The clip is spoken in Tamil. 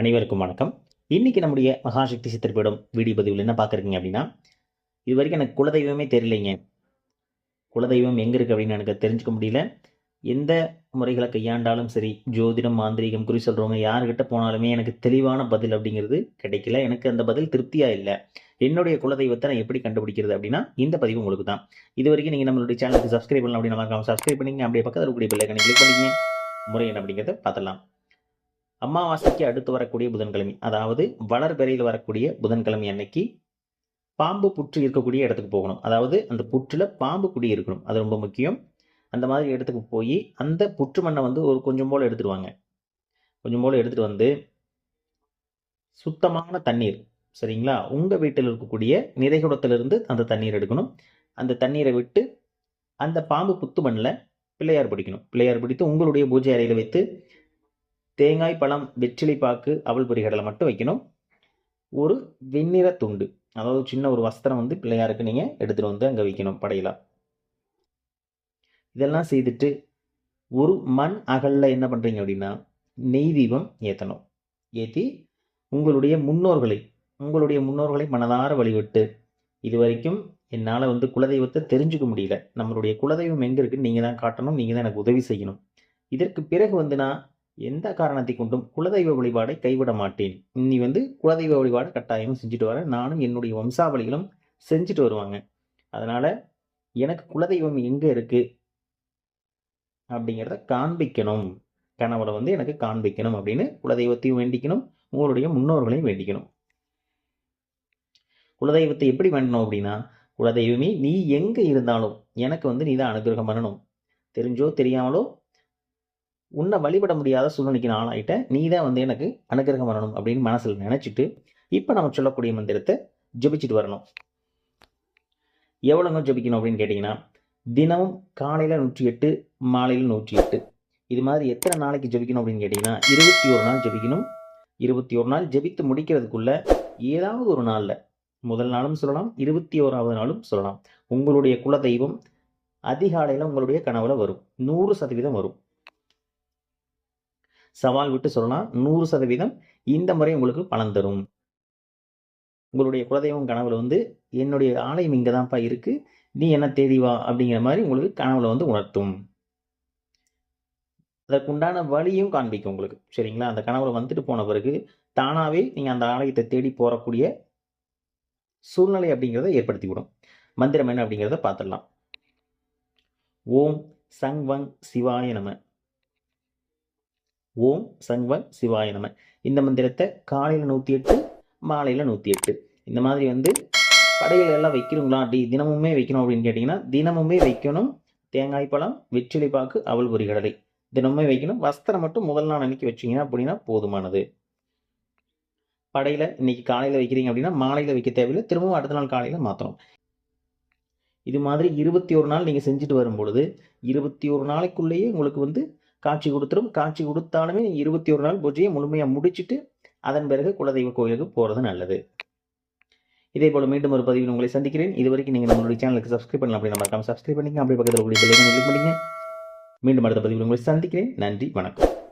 அனைவருக்கும் வணக்கம். இன்னைக்கு நம்முடைய மகாசக்தி சித்திரப்பீடம் வீடியோ பதிவில் என்ன பார்க்குறீங்க அப்படின்னா இது வரைக்கும் எனக்கு குலதெய்வமே தெரியலைங்க. குலதெய்வம் எங்கே இருக்குது அப்படின்னு எனக்கு தெரிஞ்சுக்க முடியல. எந்த முறைகளை கையாண்டாலும் சரி ஜோதிடம் மாந்திரிகம் குறி சொல்கிறவங்க யாருக்கிட்ட போனாலுமே எனக்கு தெளிவான பதில் அப்படிங்கிறது கிடைக்கல. எனக்கு அந்த பதில் திருப்தியாக இல்லை. என்னுடைய குலதெய்வத்தை நான் எப்படி கண்டுபிடிக்கிறது அப்படின்னா இந்த பதிவு உங்களுக்கு தான். இது வரைக்கும் நீங்கள் நம்மளுடைய சேனலுக்கு சப்ஸ்கிரைப் பண்ணலாம் அப்படின்னு சப்ஸ்கிரைப் பண்ணிங்க அப்படியே பக்கத்தில் இருக்கக்கூடிய பெல்லைக்கனை கிளிக் பண்ணிங்க முறை என்ன அப்படிங்கிறத பார்த்தலாம் அமாவாசைக்கு அடுத்து வரக்கூடிய புதன்கிழமை அதாவது வளர்பிறையில் வரக்கூடிய புதன்கிழமை அன்னைக்கு பாம்பு புற்று இருக்கக்கூடிய இடத்துக்கு போகணும். அதாவது அந்த புற்றில் பாம்பு குடி இருக்கணும். அது ரொம்ப முக்கியம். அந்த மாதிரி இடத்துக்கு போய் அந்த புற்று மண்ணை வந்து ஒரு கொஞ்சம் போல் எடுத்துருவாங்க. கொஞ்சம் போல் எடுத்துகிட்டு வந்து சுத்தமான தண்ணீர் சரிங்களா? உங்கள் வீட்டில் இருக்கக்கூடிய நிறைகுடத்திலிருந்து அந்த தண்ணீர் எடுக்கணும். அந்த தண்ணீரை விட்டு அந்த பாம்பு புத்து மண்ணில் பிள்ளையார் பிடிக்கணும். பிள்ளையார் பிடித்து உங்களுடைய பூஜை அறையில் வைத்து தேங்காய் பழம் வெற்றிலை பாக்கு அவல் பொரிகடலை மட்டும் வைக்கணும். ஒரு வெண்ணிற துண்டு. அதாவது சின்ன ஒரு வஸ்திரம் வந்து பிள்ளையாருக்கு நீங்கள் எடுத்துகிட்டு வந்து அங்கே வைக்கணும் படையில. இதெல்லாம் செய்துட்டு ஒரு மண் அகலில் என்ன பண்ணுறீங்க அப்படின்னா நெய் தீபம் ஏற்றணும் ஏற்றி உங்களுடைய முன்னோர்களை உங்களுடைய முன்னோர்களை மனதார வழிவிட்டு இது வரைக்கும் என்னால் வந்து குலதெய்வத்தை தெரிஞ்சுக்க முடியல. நம்மளுடைய குலதெய்வம் எங்கே இருக்குன்னு நீங்கள் தான் காட்டணும் நீங்கள் தான் எனக்கு உதவி செய்யணும். இதற்கு பிறகு வந்து நான் எந்த காரணத்தை கொண்டும் குலதெய்வ வழிபாடை கைவிட மாட்டேன். நீ வந்து குலதெய்வ வழிபாடு கட்டாயம் செஞ்சுட்டு வரேன். நானும் என்னுடைய வம்சாவளிகளும் செஞ்சுட்டு வருவாங்க. அதனால் எனக்கு குலதெய்வம் எங்கே இருக்குது அப்படிங்கிறத காண்பிக்கணும். கனவுல வந்து எனக்கு காண்பிக்கணும் அப்படின்னு குலதெய்வத்தையும் வேண்டிக்கணும். உங்களுடைய முன்னோர்களையும் வேண்டிக்கணும். குலதெய்வத்தை எப்படி வேண்டணும் அப்படின்னா குலதெய்வமே நீ எங்கே இருந்தாலும் எனக்கு வந்து நீ தான் அனுகிரகம் பண்ணணும். தெரிஞ்சோ தெரியாமலோ உன்னை வழிபட முடியாத சூழ்நிலைக்கு நான் ஆளாயிட்டேன் நீ தான் வந்து எனக்கு அனுகிரகம் வரணும் அப்படின்னு மனசில் நினச்சிட்டு இப்போ நம்ம சொல்லக்கூடிய மந்திரத்தை ஜபிச்சுட்டு வரணும். எவ்வளோங்க ஜபிக்கணும் அப்படின்னு கேட்டிங்கன்னா தினமும் காலையில் நூற்றி எட்டு மாலையில் நூற்றி எட்டு இது மாதிரி எத்தனை நாளைக்கு ஜபிக்கணும் அப்படின்னு கேட்டிங்கன்னா இருபத்தி ஒரு நாள் ஜபிக்கணும். இருபத்தி ஒரு நாள் ஜபித்து முடிக்கிறதுக்குள்ளே ஏதாவது ஒரு நாளில் முதல் நாளும் சொல்லலாம் இருபத்தி ஓராவது நாளும் சொல்லலாம். உங்களுடைய குலதெய்வம் அதிகாலையில் உங்களுடைய கனவுல வரும். நூறு சதவீதம் வரும். சவால் விட்டு சொல்லலாம் நூறு சதவீதம் இந்த முறை உங்களுக்கு பலன் தரும். உங்களுடைய குலதெய்வம் கனவுல வந்து என்னுடைய ஆலயம் இங்கே தான்ப்பா இருக்கு. நீ என்ன தேடி வா அப்படிங்கிற மாதிரி உங்களுக்கு கனவுல வந்து உணர்த்தும். அதற்குண்டான வழியும் காண்பிக்கும் உங்களுக்கு. சரிங்களா? அந்த கனவுல வந்துட்டு போன பிறகு தானாகவே நீங்கள் அந்த ஆலயத்தை தேடி போகக்கூடிய சூழ்நிலை அப்படிங்கிறத ஏற்படுத்தி விடும் மந்திரம் என்ன அப்படிங்கிறத பார்த்துடலாம். ஓம் சங் வங் சிவாய நம. ஓம் சங்வ சிவாய நம. இந்த மந்திரத்தை காலையில் நூற்றி எட்டு மாலையில் நூற்றி எட்டு இந்த மாதிரி வந்து படைகள் எல்லாம் வைக்கிறீங்களா டி தினமுமே வைக்கணும் அப்படின்னு கேட்டிங்கன்னா தினமுமே வைக்கணும். தேங்காய் பழம் வெற்றிலை பாக்கு அவள் பொறிகடலை தினமுமே வைக்கணும். வஸ்திரம் மட்டும் முதல் நாள் அன்னைக்கு வச்சிங்கன்னா அப்படின்னா போதுமானது. படையில் இன்னைக்கு காலையில் வைக்கிறீங்க அப்படின்னா மாலையில் வைக்க தேவையில்லை. திரும்பவும் அடுத்த நாள் காலையில் மாற்றணும் இது மாதிரி இருபத்தி ஒரு நாள் நீங்கள் செஞ்சுட்டு வரும்பொழுது இருபத்தி ஒரு நாளைக்குள்ளேயே உங்களுக்கு வந்து காட்சி கொடுத்துரும். காட்சி கொடுத்தாலுமே இருபத்தி ஒரு நாள் பூஜையை முழுமையாக முடிச்சுட்டு அதன் பிறகு குலதெய்வ கோயிலுக்கு போகிறது நல்லது. இதே போல் மீண்டும் ஒரு பதிவில் உங்களை சந்திக்கிறேன். இது வரைக்கும் நீங்கள் நம்மளுடைய சேனலுக்கு சப்ஸ்கிரைப் பண்ணலாம் அப்படி நம்ம சப்ஸ்கிரைப் பண்ணிங்க அப்படியே பக்கத்தில் உங்களுடைய கிளிக் பண்ணிங்க மீண்டும் அடுத்த பதிவில் உங்களை சந்திக்கிறேன். நன்றி. வணக்கம்.